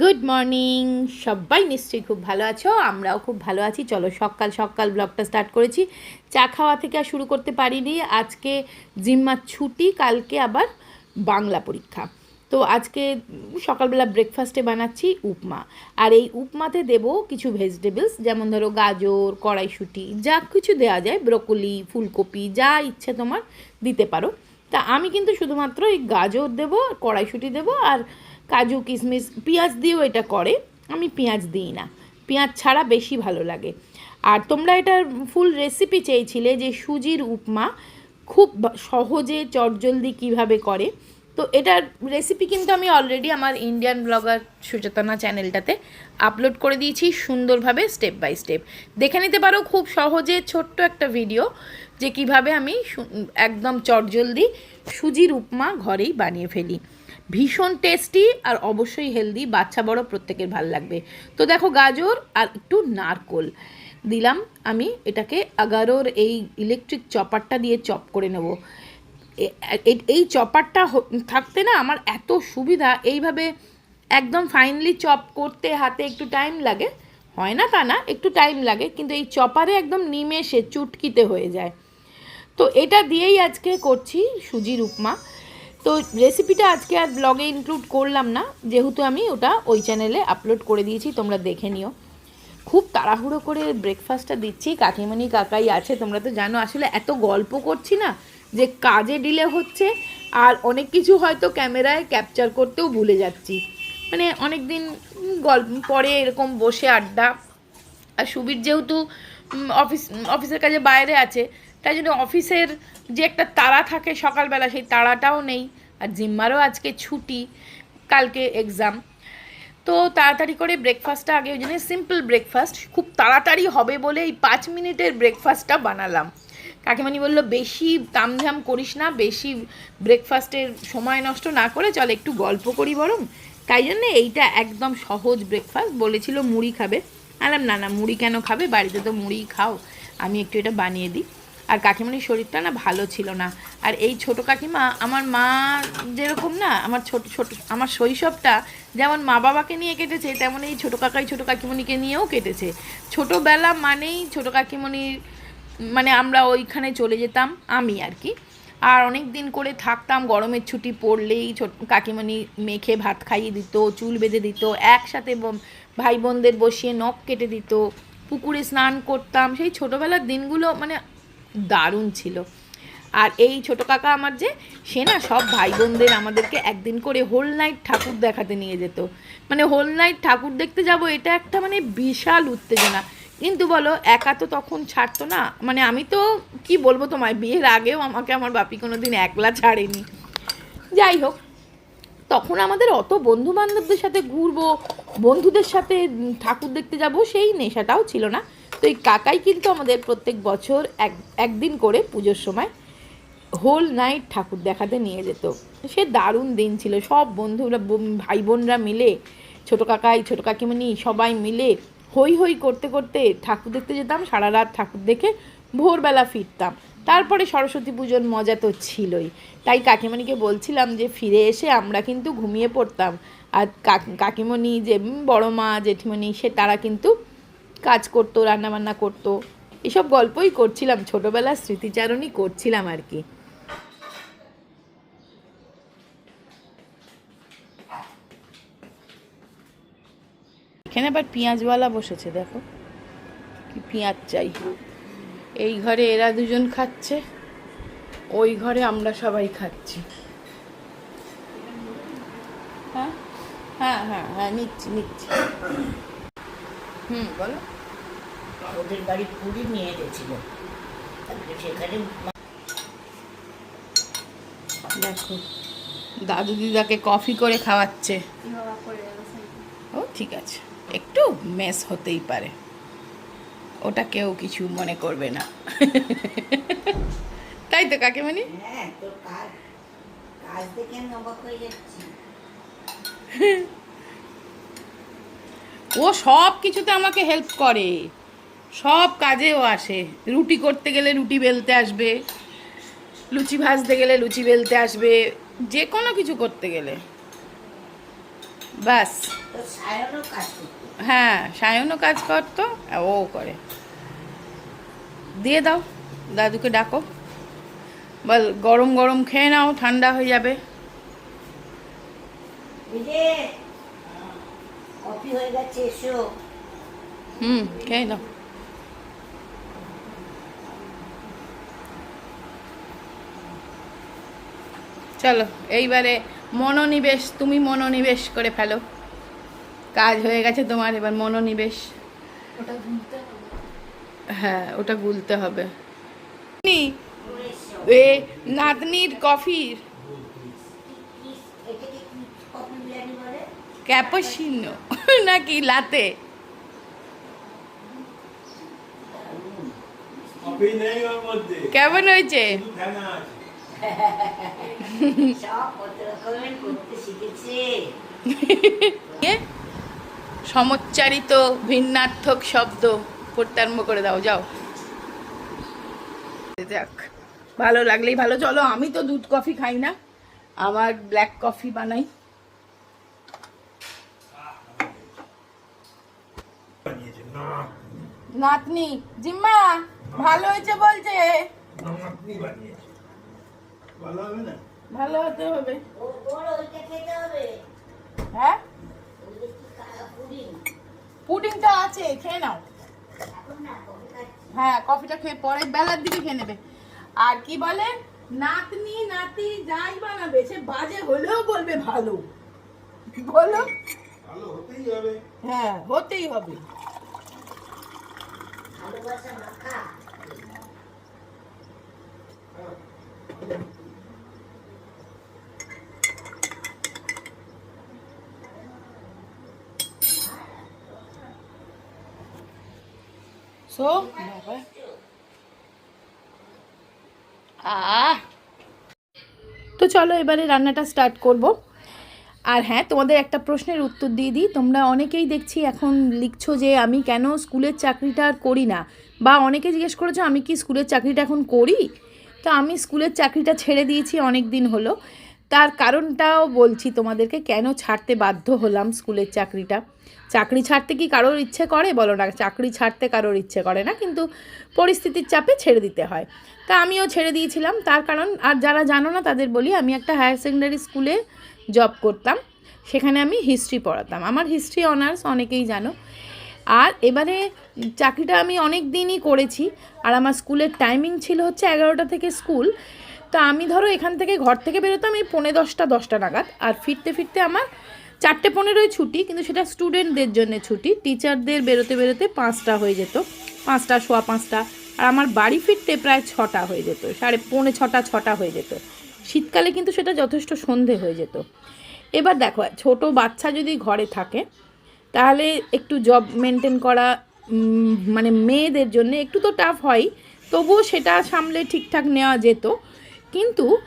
Good morning সবাই নিশ্চয়ই খুব ভালো আছো, আমরাও খুব ভালো আছি। চলো সকাল সকাল ব্লগটা স্টার্ট করেছি। চা খাওয়া থেকে আর শুরু করতে পারিনি। আজকে জিম্মার ছুটি, কালকে আবার বাংলা পরীক্ষা। তো আজকে সকালবেলা ব্রেকফাস্টে বানাচ্ছি উপমা। আর এই উপমাতে দেবো কিছু ভেজিটেবলস যেমন ধরো গাজর, কড়াইশুঁটি, যা কিছু দেওয়া যায় ব্রকলি ফুলকপি, যা ইচ্ছে তোমার দিতে পারো। তা আমি কিন্তু শুধুমাত্র এই গাজর দেবো, কড়াইশুঁটি দেবো, আর কাজু, কিশমিশ, পেঁয়াজ দিয়েও এটা করে। আমি পেঁয়াজ দিই না। পেঁয়াজ ছাড়া বেশি ভালো লাগে। আর তোমরা এটার ফুল রেসিপি চেয়েছিলে যে সুজির উপমা খুব সহজে, চটজলদি কীভাবে করে। তো এটার রেসিপি কিন্তু আমি অলরেডি আমার ইন্ডিয়ান ব্লগার সুচেতনা চ্যানেলটাতে আপলোড করে দিয়েছি সুন্দরভাবে স্টেপ বাই স্টেপ দেখে নিতে পারো খুব সহজে ছোট্ট একটা ভিডিও যে কীভাবে আমি একদম চটজলদি সুজির উপমা ঘরেই বানিয়ে ফেলি। ভীষণ টেস্টি আর অবশ্যই হেলদি বাচ্চা বড় প্রত্যেকের ভালো লাগবে। তো দেখো গাজর আর একটু নারকোল। দিলাম আমি এটাকে, আগারোর এই ইলেকট্রিক চপারটা দিয়ে চপ করে নেব। এই চপারটা থাকতে না আমার এত সুবিধা, এইভাবে একদম ফাইনলি চপ করতে হাতে একটু টাইম লাগে। হয় না তা না, একটু টাইম লাগে, কিন্তু এই চপারে একদম নিমেষে চুটকিতে হয়ে যায়। তো এটা দিয়েই আজকে করছি সুজির উপমা তো রেসিপিটা আজকে আর ব্লগে ইনক্লুড করলাম না। যেহেতু আমি ওটা ওই চ্যানেলে আপলোড করে দিয়েছি, তোমরা দেখে নিও। খুব তাড়াহুড়ো করে ব্রেকফাস্টটা দিচ্ছি। কাকিমণি কাকাই আছে, তোমরা তো জানো, আসলে এত গল্প করছি না যে কাজে ডিলে হচ্ছে, আর অনেক কিছু হয়তো ক্যামেরায় ক্যাপচার করতেও ভুলে যাচ্ছি। মানে অনেক দিন গল্প, পরে এরকম বসে আড্ডা। আর সুবীর যেহেতু অফিস অফিসের কাজে বাইরে আছে তাই জন্য অফিসের যে একটা তাড়া থাকে সকালবেলা, সেই তাড়াটাও নেই। আর জিম্মারও আজকে ছুটি, কালকে এক্সাম তো তাড়াতাড়ি করে ব্রেকফাস্টটা আগে ওই জন্য সিম্পল ব্রেকফাস্ট খুব তাড়াতাড়ি হবে বলে এই পাঁচ মিনিটের ব্রেকফাস্টটা বানালাম। কাকিমানি বলল, বেশি তামঝাম করিস না, বেশি ব্রেকফাস্টের সময় নষ্ট না করে চল একটু গল্প করি বরং। তাই জন্যে এইটা একদম সহজ ব্রেকফাস্ট বলেছিল মুড়ি খাবে। আলাম না না, মুড়ি কেন খাবে? বাড়িতে তো মুড়ি খাও, আমি একটু এটা বানিয়ে দিই। আর কাকিমণির শরীরটা না ভালো ছিল না। আর এই ছোট কাকিমা আমার মা যেরকম না, আমার ছোট ছোট, আমার শৈশবটা যেমন মা বাবাকে নিয়ে কেটেছে, তেমন এই ছোটো কাকাই ছোটো কাকিমণিকে নিয়েও কেটেছে। ছোটোবেলা মানেই ছোটো কাকিমণির মানে আমরা ওইখানে চলে যেতাম, আমি আর কি। আর অনেক দিন করে থাকতাম, গরমের ছুটি পড়লেই ছোট কাকিমণি মেখে ভাত খাইয়ে দিত, চুল বেঁধে দিত, একসাথে ভাই বোনদের বসিয়ে নখ কেটে দিত, পুকুরে স্নান করতাম। সেই ছোটোবেলার দিনগুলো মানে দারুণ ছিল। আর এই ছোট কাকা আমার যে, সে না সব ভাই বোনদের আমাদেরকে একদিন করে হোল নাইট ঠাকুর দেখাতে নিয়ে যেত। মানে হোল নাইট ঠাকুর দেখতে যাব, এটা একটা মানে বিশাল উত্তেজনা। কিন্তু বলো, একা তো তখন ছাড়তো না। মানে আমি তো, কি বলব তোমায়, বিয়ের আগেও আমাকে আমার বাপি কোনো দিন একলা ছাড়েনি। যাই হোক, তখন আমাদের অত বন্ধু বান্ধবদের সাথে ঘুরবো, বন্ধুদের সাথে ঠাকুর দেখতে যাব, সেই নেশাটাও ছিল না। তো এই কাকাই কিন্তু আমাদের প্রত্যেক বছর এক, একদিন করে পুজোর সময় হোল নাইট ঠাকুর দেখাতে নিয়ে যেত। সে দারুণ দিন ছিল। সব বন্ধুরা ভাই বোনরা মিলে, ছোটো কাকাই, ছোটো কাকিমণি সবাই মিলে হই হই করতে করতে ঠাকুর দেখতে যেতাম, সারা রাত ঠাকুর দেখে ভোরবেলা ফিরতাম। তারপরে সরস্বতী পুজোর মজা তো ছিলই। তাই কাকিমণিকে বলছিলাম যে, ফিরে এসে আমরা কিন্তু ঘুমিয়ে পড়তাম। আর কাকিমণি যে বড় মা, জেঠিমণি, সে তারা কিন্তু কাজ করতো, রান্নাবান্না করতো। এসব গল্পই করছিলাম, ছোটোবেলার স্মৃতিচারণই করছিলাম আর কি। এখানে আবার পেঁয়াজওয়ালা বসেছে, দেখো। কি পেঁয়াজ চাই। এই ঘরে এরা দুজন খাচ্ছে, ওই ঘরে আমরা সবাই খাচ্ছি। হ্যাঁ? হ্যাঁ হ্যাঁ হ্যাঁ নিচ্ছি নিচ্ছি। হুম, বলো। ওদের বাড়ি পুরী নিয়ে গেছিল। তারপরে সেখানে দেখো দাদু দিদাকে কফি করে খাওয়াচ্ছে। ও ঠিক আছে। একটু মেস হতেই পারে। ওটা কেউ কিছু মনে করবে না। তাই তো কাকিমণি? হ্যাঁ যাচ্ছি। ও সব কিছুতে আমাকে হেল্প করে। সব কাজেও আসে। রুটি করতে গেলে রুটি বেলতে আসবে লুচি ভাজতে গেলে লুচি বেলতে আসবে যে কোনো কিছু করতে গেলে। কাজ হ্যাঁ সায়নও কাজ করতো ও করে। দিয়ে দাও দাদুকে ডাকো। বল গরম গরম খেয়ে নাও ঠান্ডা হয়ে যাবে। হয়ে হুম খেয়ে নাও। চলো এইবারে মনোনিবেশ তুমি মনোনিবেশ করে ফেলো। কাজ হয়ে গেছে তোমার এবার মনোনিবেশ। হ্যাঁ ওটা গুলতে হবে। এ নাতনির কফির। কি এটাকে কি কফি বিরিয়ানি বলে ক্যাপাসিনো নাকি লাতে? কফি নেই ওর মধ্যে। কেমন হয়েছে? সমচ্চারিত ভিন্নার্থক শব্দ পড়তে আরম্ভ করে দাও, যাও। যাক, ভালো লাগলেই ভালো। চলো, আমি তো দুধ কফি খাই না, আমার ব্ল্যাক কফি বানাই। নাতনি, জিম্মা, ভালো হয়েছে বলছে? নাতনি বানিয়েছে। ভালো হবে না? ভালো হতে হবে। হ্যাঁ? পুডিংটা আছে খেয়ে নাও। হ্যাঁ কফিটা খেয়ে পরে বেলার দিকে খেয়ে নেবে। আর কি বলে? নাতনি নাতি যাই বানাবে সে বাজে হলেও বলবে ভালো। বলো। ভালো হতেই হবে। হ্যাঁ হতেই হবে। ভালোবাসা মাখা। So ah. তো চলো এবারে রান্নাটা স্টার্ট করব। আর হ্যাঁ তোমাদের একটা প্রশ্নের উত্তর দিয়ে দিই। তোমরা অনেকেই দেখছি এখন লিখছো যে আমি কেন স্কুলের চাকরিটা আর করি না? বা অনেকে জিজ্ঞেস করেছ আমি কি স্কুলের চাকরিটা এখন করি? তো আমি স্কুলের চাকরিটা ছেড়ে দিয়েছি অনেক দিন হলো। তার কারণটাও বলছি তোমাদেরকে, কেন ছাড়তে বাধ্য হলাম স্কুলের চাকরিটা? চাকরি ছাড়তে কি কারোর ইচ্ছে করে? বলো না, চাকরি ছাড়তে কারোর ইচ্ছে করে না, কিন্তু পরিস্থিতির চাপে ছেড়ে দিতে হয়। তা আমিও ছেড়ে দিয়েছিলাম, তার কারণ, আর যারা জানো না তাদের বলি, আমি একটা হায়ার সেকেন্ডারি স্কুলে জব করতাম, সেখানে আমি হিস্ট্রি পড়াতাম। আমার হিস্ট্রি, অনার্স অনেকেই জানো। আর এবারে চাকরিটা আমি অনেক দিনই করেছি, আর আমার স্কুলের টাইমিং ছিল হচ্ছে এগারোটা থেকে স্কুল। তা আমি ধরো এখান থেকে ঘর থেকে বেরোতাম এই পৌনে দশটা দশটা নাগাদ। আর ফিরতে ফিরতে আমার চারটে, পনেরোই ছুটি, কিন্তু সেটা স্টুডেন্টদের জন্য ছুটি। টিচারদের বেরোতে বেরোতে পাঁচটা হয়ে যেত। পাঁচটা, সোয়া পাঁচটা। আর আমার বাড়ি ফিরতে প্রায় ছটা হয়ে যেত। সাড়ে পৌনে ছটা ছটা হয়ে যেত। শীতকালে কিন্তু সেটা যথেষ্ট সন্ধে হয়ে যেত। এবার দেখো, ছোট বাচ্চা যদি ঘরে থাকে, তাহলে একটু জব মেনটেন করা মানে মেয়েদের জন্য একটু তো টাফ হয়। তবুও সেটা সামলে ঠিকঠাক নেওয়া যেত। কিন্তু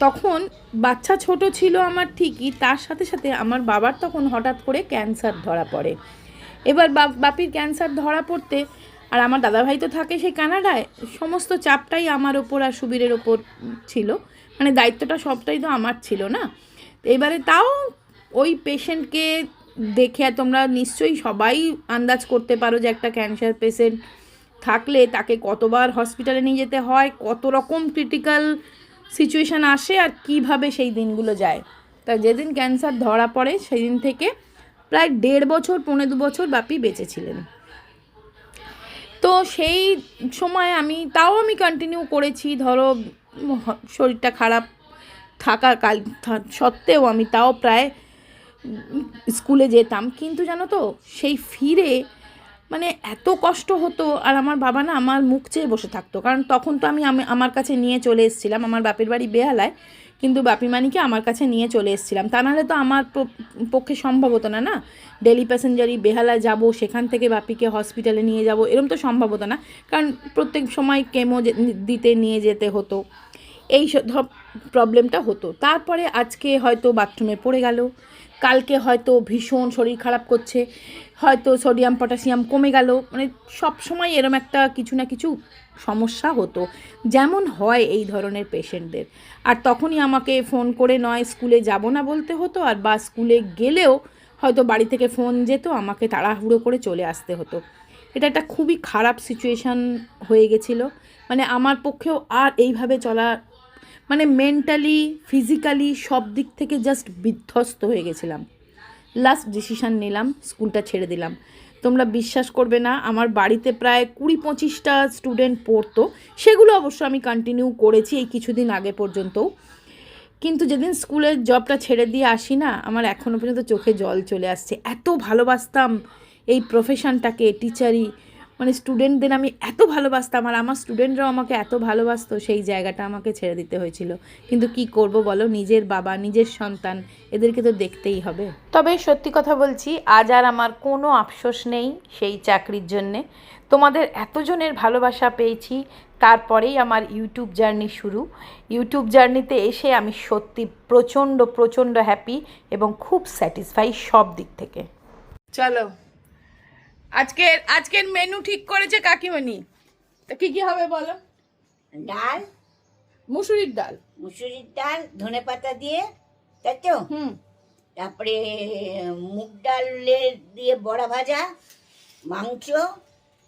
তখন বাচ্চা ছোট ছিল আমার ঠিকই, তার সাথে সাথে আমার বাবার তখন হঠাৎ করে ক্যান্সার ধরা পড়ে। এবার বাপ- বাপির ক্যান্সার ধরা পড়তে আর আমার দাদাভাই তো থাকে সেই কানাডায়, সমস্ত চাপটাই আমার ওপর আর সুবীরের ওপর ছিল। মানে দায়িত্বটা সবটাই তো আমার ছিল না। এবারে তাও ওই পেশেন্টকে দেখে তোমরা নিশ্চয়ই সবাই আন্দাজ করতে পারো যে একটা ক্যান্সার পেশেন্ট থাকলে তাকে কতবার হসপিটালে নিয়ে যেতে হয়, কত রকম ক্রিটিক্যাল সিচুয়েশান আসে আর কীভাবে সেই দিনগুলো যায়। তা যেদিন ক্যান্সার ধরা পড়ে, সেদিন থেকে প্রায় দেড় বছর, পৌনে দু বছর বাপি বেঁচেছিলেন। তো সেই সময় আমি, তাও আমি কন্টিনিউ করেছি। ধরো, শরীরটা খারাপ থাকার কাল সত্ত্বেও আমি তাও প্রায় স্কুলে যেতাম। কিন্তু জানো তো, সেই ফিরে মানে এত কষ্ট হতো আর আমার বাবা না আমার মুখ চেয়ে বসে থাকতো। কারণ তখন তো আমি, আমি- আমার কাছে নিয়ে চলে এসেছিলাম, আমার বাপের বাড়ি বেহালায়। কিন্তু বাপি মানিকে আমার কাছে নিয়ে চলে এসেছিলাম। তা নাহলে তো আমার পক্ষে সম্ভব হতো না না? ডেলি প্যাসেঞ্জারই বেহালায় যাব, সেখান থেকে বাপিকে হসপিটালে নিয়ে যাব এরকম তো সম্ভব হতো না। কারণ প্রত্যেক সময় কেমো দিতে নিয়ে যেতে হতো। এই সব প্রবলেমটা হতো। তারপরে আজকে হয়তো বাথরুমে পড়ে গেল। কালকে হয়তো ভীষণ শরীর খারাপ করছে, হয়তো সোডিয়াম, পটাশিয়াম কমে গেল। মানে সব সময় এরম একটা কিছু না কিছু সমস্যা হতো। যেমন হয় এই ধরনের পেশেন্টদের। আর তখনই আমাকে ফোন করে নয়, স্কুলে যাব না বলতে হতো, আর বা স্কুলে গেলেও হয়তো বাড়ি থেকে ফোন যেত, আমাকে তাড়াহুড়ো করে চলে আসতে হতো। এটা একটা খুবই খারাপ সিচুয়েশান হয়ে গেছিল। মানে আমার পক্ষেও আর এইভাবে চলা মানে মেন্টালি ফিজিক্যালি সব দিক থেকে জাস্ট বিধ্বস্ত হয়ে গেছিলাম। লাস্ট ডিসিশান নিলাম, স্কুলটা ছেড়ে দিলাম। তোমরা বিশ্বাস করবে না, আমার বাড়িতে প্রায় কুড়ি পঁচিশটা স্টুডেন্ট পড়তো। সেগুলো অবশ্য আমি কন্টিনিউ করেছি এই কিছুদিন আগে পর্যন্তও কিন্তু যেদিন স্কুলের জবটা ছেড়ে দিয়ে আসি না, আমার এখনও পর্যন্ত চোখে জল চলে আসছে। এত ভালোবাসতাম এই প্রফেশনটাকে টিচারই মানে স্টুডেন্টদের আমি এত ভালোবাসতাম আর আমার স্টুডেন্টরাও আমাকে এত ভালোবাসতো সেই জায়গাটা আমাকে ছেড়ে দিতে হয়েছিল। কিন্তু কি করব বলো? নিজের বাবা নিজের সন্তান এদেরকে তো দেখতেই হবে। তবে সত্যি কথা বলছি আজ আর আমার কোনো আফসোস নেই সেই চাকরির জন্যে। তোমাদের এতজনের ভালোবাসা পেয়েছি তারপরেই আমার ইউটিউব জার্নি শুরু। ইউটিউব জার্নিতে এসে আমি সত্যি প্রচণ্ড প্রচণ্ড হ্যাপি এবং খুব স্যাটিসফাই সব দিক থেকে। চলো আজকের আজকের মেনু ঠিক করেছে কাকিমণি। তা কি কি হবে বলো? ডাল মুসুরির ডাল। মুসুরির ডাল ধনে পাতা দিয়ে তাই তো? হুম। তারপরে মুগ ডালের দিয়ে বড়া ভাজা মাংস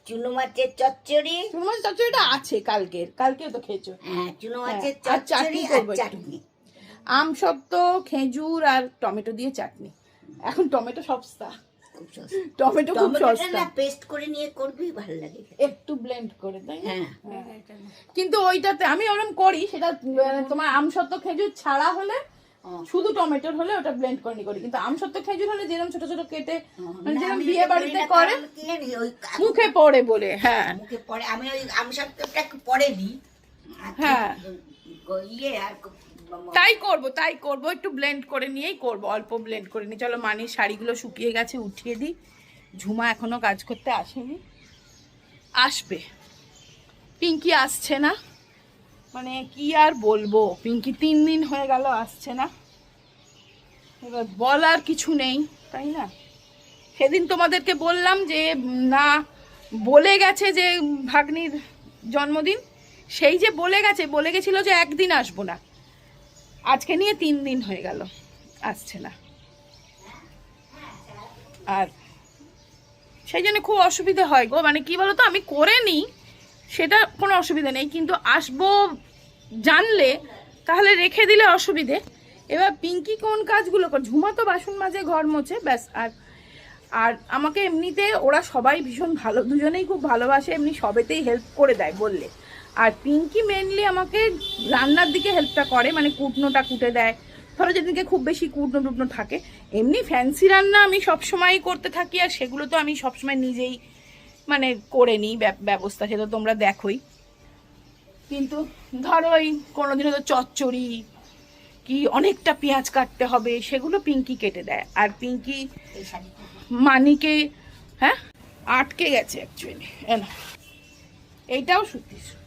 চুনো মাছের চচ্চড়ি। তোমার চচ্চড়িটা আছে কালকের কালকেও তো খেয়েছো। হ্যাঁ চুনো মাছের হ্যাঁ, চচ্চড়ি চাটনি আর করব চাটনি। আম সত্ত্ব খেজুর আর টমেটো দিয়ে চাটনি। এখন টমেটো সস্তা খুব সস্তা। টমেটো খুব সস্তা না পেস্ট করে নিয়ে করবি ভালো লাগে একটু ব্লেন্ড করে তাই হ্যাঁ। কিন্তু ওইটাতে আমি ওরকম করি সেটা তোমার আমসত্ত্ব খেজুর ছাড়া হলে শুধু টমেটোর হলে ওটা ব্লেন্ড করে নি করি। কিন্তু আমসত্ত্ব খেজুর হলে যেরকম ছোট ছোট কেটে মানে যেরকম বিয়ে বাড়িতে করে মুখে পড়ে বলে হ্যাঁ। মুখে পরে আমি ওই আমসত্ত্বটা একটু পরে দিই হ্যাঁ। ইয়ে আর তাই করব তাই করব, একটু ব্লেন্ড করে নিয়েই করব, অল্প ব্লেন্ড করে নিই। চলো মানির শাড়িগুলো শুকিয়ে গেছে, উঠিয়ে দিই। ঝুমা এখনও কাজ করতে আসেনি। আসবে। পিঙ্কি আসছে না। মানে কি আর বলব, পিঙ্কি তিন দিন হয়ে গেল, আসছে না। এবার বলার কিছু নেই, তাই না? সেদিন তোমাদেরকে বললাম যে, না, বলে গেছে যে ভাগ্নির জন্মদিন। সেই যে বলে গেছে, বলে গেছিল যে একদিন আসব না। আজকে নিয়ে তিন দিন হয়ে গেল। আসছে না। আর সেই জন্য খুব অসুবিধে হয় গো। মানে কি বলতো, আমি করে নিই, সেটা কোনো অসুবিধা নেই। কিন্তু আসব জানলে, তাহলে রেখে দিলে অসুবিধে। এবার পিঙ্কি কোন কাজগুলো করে? ঝুমা তো বাসন মাজে, ঘর মোছে, ব্যাস। আর আর আমাকে এমনিতে, ওরা সবাই ভীষণ ভালো। দুজনেই খুব ভালোবাসে, এমনি সবেতেই হেল্প করে দেয় বললে। আর পিঙ্কি মেনলি আমাকে রান্নার দিকে হেল্পটা করে মানে কুটনোটা কুটে দেয়। ধরো যেদিনকে খুব বেশি কুটনো টুটনো থাকে, এমনি ফ্যান্সি রান্না আমি সবসময়ই করতে থাকি, আর সেগুলো তো আমি সবসময় নিজেই মানে করে নিই ব্য- ব্যবস্থা, সেটা তোমরা দেখোই। কিন্তু ধরো এই কোনোদিন হয়তো চচ্চড়ি, কি অনেকটা পেঁয়াজ কাটতে হবে, সেগুলো পিঙ্কি কেটে দেয়। আর পিঙ্কি মানিকে হ্যাঁ? আটকে গেছে অ্যাকচুয়ালি না এইটাও সুতির।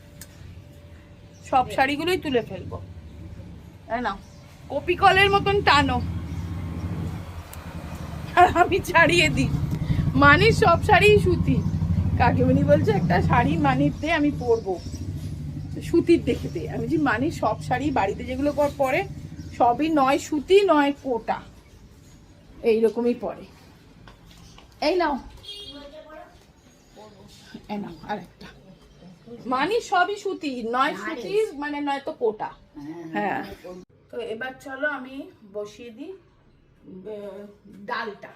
সব শাড়িগুলোই তুলে ফেলব। এ নাও কপি কলের মতন টানো। আর আমি ছাড়িয়ে দিই। মানির সব শাড়িই সুতি। কাকিমণি বলছে, একটা শাড়ি মানির দে আমি পরবো। সুতির দেখে দে আমি যে মানির সব শাড়ি বাড়িতে যেগুলো পর- পরে, সবই নয় সুতি, নয় কোটা। এইরকমই পরে। এই নাও। এই নাও, আরেকটা। মানে সবই সুতি নয় সুতির মানে নয় তো কোটা হ্যাঁ। তো এবার চলো আমি বসিয়ে দিই ডালটা।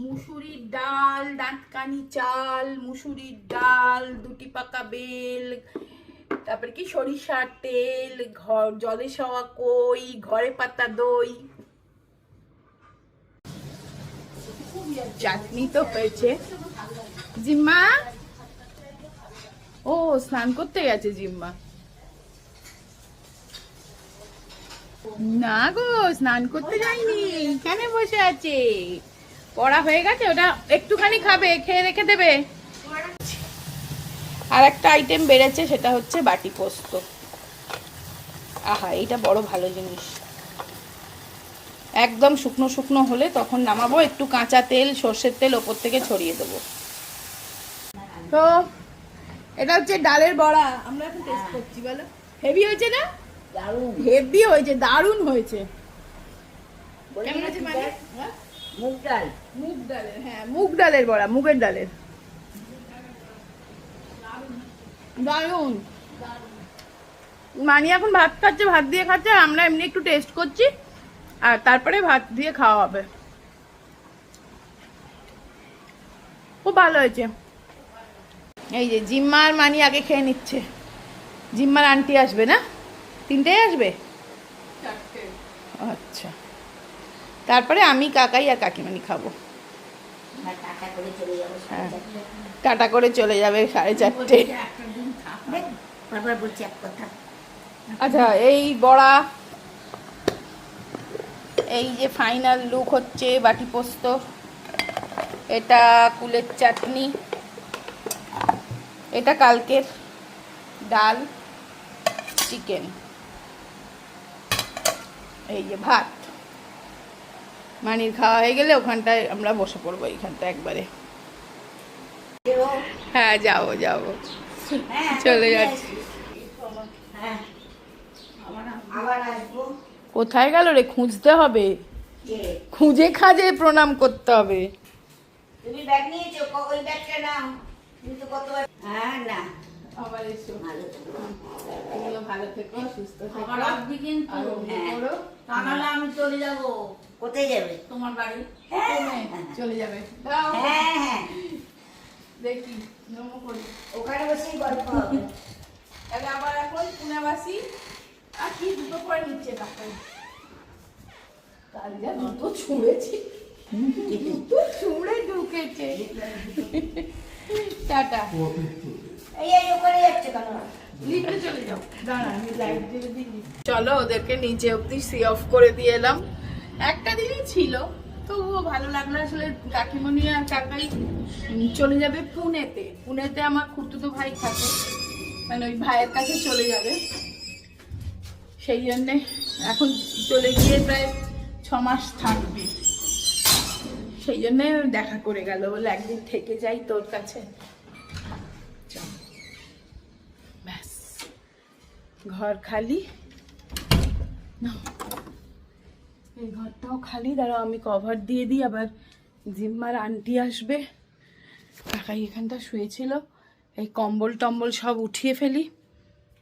মুসুরির ডাল দাঁতকানি চাল মুসুরির ডাল দুটি পাকা বেল তারপরে কি? সরিষার তেল ঘর জলে সওয়া কই ঘরে পাতা দই। চাটনি তো হয়েছে। জিম্মা? ও, স্নান করতে গেছে জিম্মা। না গো, স্নান করতে যায়নি এখানে বসে আছে। পড়া হয়ে গেছে, ওটা একটুখানি খাবে, খেয়ে রেখে দেবে। আর একটা আইটেম বেড়েছে, সেটা হচ্ছে বাটি পোস্ত। আহা, এইটা বড় ভালো জিনিস। একদম শুকনো শুকনো হলে তখন নামাবো একটু কাঁচা তেল সর্ষের তেল ওপর থেকে ছড়িয়ে দেবো। তো এটা হচ্ছে ডালের বড়া আমরা এখন টেস্ট করছি বলো। হেভি হয়েছে না? দারুণ। হেভি হয়েছে দারুণ হয়েছে। কেমন মানে মুগ ডাল। মুগ ডালের হ্যাঁ মুগ ডালের বড়া মুগের ডালের। দারুণ। মানি এখন ভাত খাচ্ছে ভাত দিয়ে খাচ্ছে আমরা এমনি একটু টেস্ট করছি। আর তারপরে ভাত দিয়ে খাওয়া হবে খুব ভালো হয়েছে। এই যে জিম্মার মানি আগে খেয়ে নিচ্ছে। জিম্মার আন্টি আসবে না? তিনটেই আসবে? আচ্ছা। তারপরে আমি কাকাই আর কাকিমানি খাব। যাব হ্যাঁ। টাটা করে চলে যাবে সাড়ে চারটে। কথা। আচ্ছা এই বড়া এই যে ফাইনাল লুক হচ্ছে বাটি পোস্ত এটা কুলের চাটনি এটা কালকের ডাল চিকেন এই যে ভাত। মানির খাওয়া হয়ে গেলে ওখানটায় আমরা বসে পড়ব এইখানটা একবারে। হ্যাঁ যাব যাব। হ্যাঁ, চলে চলে যাচ্ছি। হ্যাঁ আবার আসব। কোথায় গেল রে? খুঁজতে হবে। খুঁজে খাজে প্রণাম করতে হবে। তুমি ব্যাগ নিয়েছো? ওই ব্যাগটা নাও। তুমি তো কতবার হ্যাঁ না। আবার এসো। ভালো তো। তুমিও ভালো থেকো সুস্থ থেকো। আবার আসবি কিন্তু আরও হ্যাঁ। করো। তা নাহলে আমি চলে যাব। কোথায় যাবে? তোমার বাড়ি? হ্যাঁ। চলে যাবে। হ্যাঁ হ্যাঁ। দেখি নমো করি। ওখানে বসেই গল্প হবে। তাহলে আবার এখন পুনাবাসী আর কি দুটো পরে নিচ্ছে টাকায় কাল যা দুটো ছুঁড়েছি। দুটো ছুঁড়ে ঢুকেছে। টাটা। এই এই ওখানে যাচ্ছে কেন? চলো ওদেরকে নিচে অব্দি সি অফ করে দিয়ে এলাম। একটা দিনই ছিল তবুও ভালো লাগল আসলে কাকিমণি আর কাকাই চলে যাবে পুনেতে। পুনেতে আমার খুঁড়তুতো ভাই থাকে মানে ওই ভাইয়ের কাছে চলে যাবে। সেই জন্যে এখন চলে গিয়ে প্রায় ছ মাস থাকবে। সেই জন্যে দেখা করে গেল বলে একদিন থেকে যাই তোর কাছে। ব্যাস। ঘর খালি। নাও। এই ঘরটাও খালি। দাঁড়াও, আমি কভার দিয়ে দিই। আবার জিম্মার আন্টি আসবে। কাকাই এখানটা শুয়েছিল। এই কম্বল টম্বল সব উঠিয়ে ফেলি।